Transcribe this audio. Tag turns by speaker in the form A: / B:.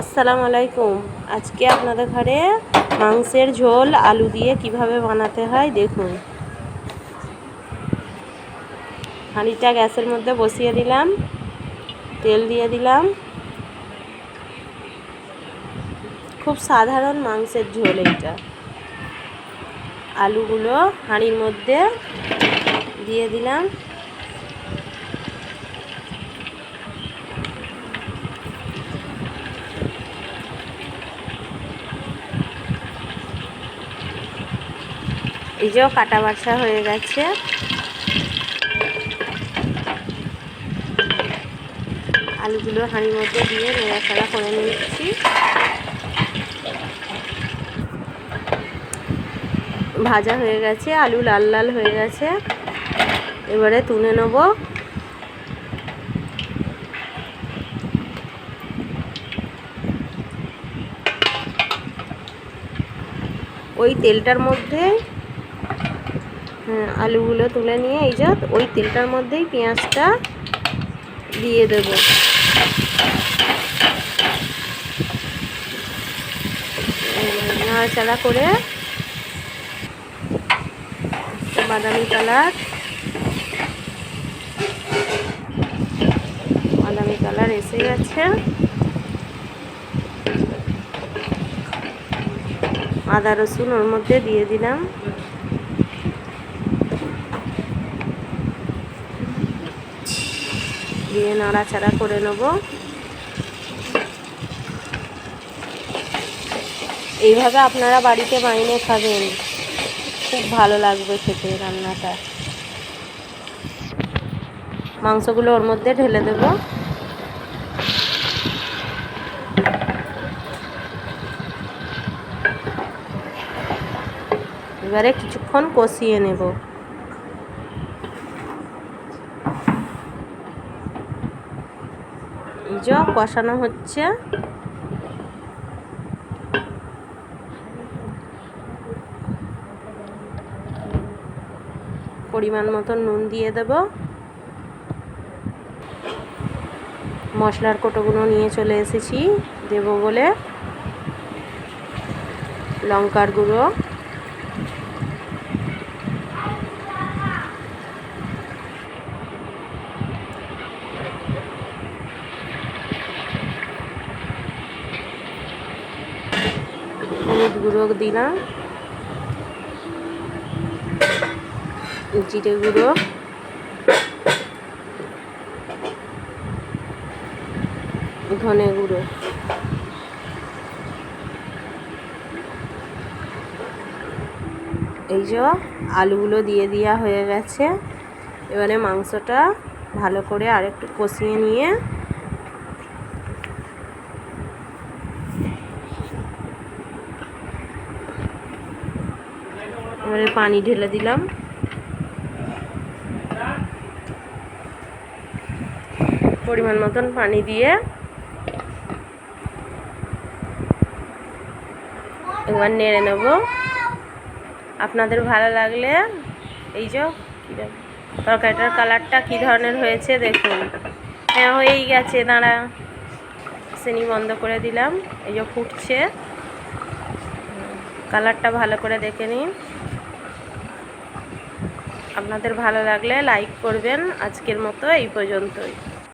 A: আসসালামু আলাইকুম। আজকে আপনাদের ঘরে মাংসের ঝোল, আলু দিয়ে কীভাবে বানাতে হয় দেখুন। হাঁড়িটা গ্যাসের মধ্যে বসিয়ে দিলাম, তেল দিয়ে দিলাম। খুব সাধারণ মাংসের ঝোল এইটা। আলুগুলো হাঁড়ির মধ্যে দিয়ে দিলাম। এই যে কাটা বাছা হয়ে গেছে। আলুগুলো হাঁড়ির মধ্যে দিয়ে নেড়াচাড়া করে নিচ্ছি। ভাজা হয়ে গেছে, আলু লাল লাল হয়ে গেছে। এবারে তুলে নেব। ওই তেলটার মধ্যে আলুগুলো তুলে নিয়ে এই যা ওই তেলটার মধ্যেই পেঁয়াজটা দিয়ে দেব। নাড়াচাড়া করে বাদামি কালার বাদামি কালার এসে গেছে। আদা রসুন ওর মধ্যে দিয়ে দিলাম। দিয়ে নাড়াচাড়া করে নেব। এইভাবে আপনারা বাড়িতে বানিয়ে খাবেন। খুব ভালো লাগবে খেতে রান্নাটা। মাংসগুলো ওর মধ্যে ঢেলে দেব। এবারে কিছুক্ষণ কষিয়ে নেব। জ কষানো হচ্ছে। পরিমাণ মতন নুন দিয়ে দেব। মশলার কোটোগুলো নিয়ে চলে এসেছি দেব বলে। লঙ্কার গুঁড়ো। গুঁড়ো দিলাম। জিরে গুঁড়ো। ধনে গুঁড়ো। এই যে আলুগুলো দিয়ে দেওয়া হয়ে গেছে। এবারে মাংসটা ভালো করে আরেকটু কষিয়ে নিয়ে এবারে পানি ঢেলে দিলাম। পরিমাণ মতন পানি দিয়ে এবার নেড়ে নেব। আপনাদের ভালো লাগলে এই যে তরকারিটার কালারটা কী ধরনের হয়েছে দেখুন। হ্যাঁ হয়েই গেছে, দাঁড়া। শ্রেণি বন্ধ করে দিলাম, এই যে ফুটছে। কালারটা ভালো করে দেখে নিন। আপনাদের ভালো লাগলে লাইক করবেন। আজকের মতো এই পর্যন্তই।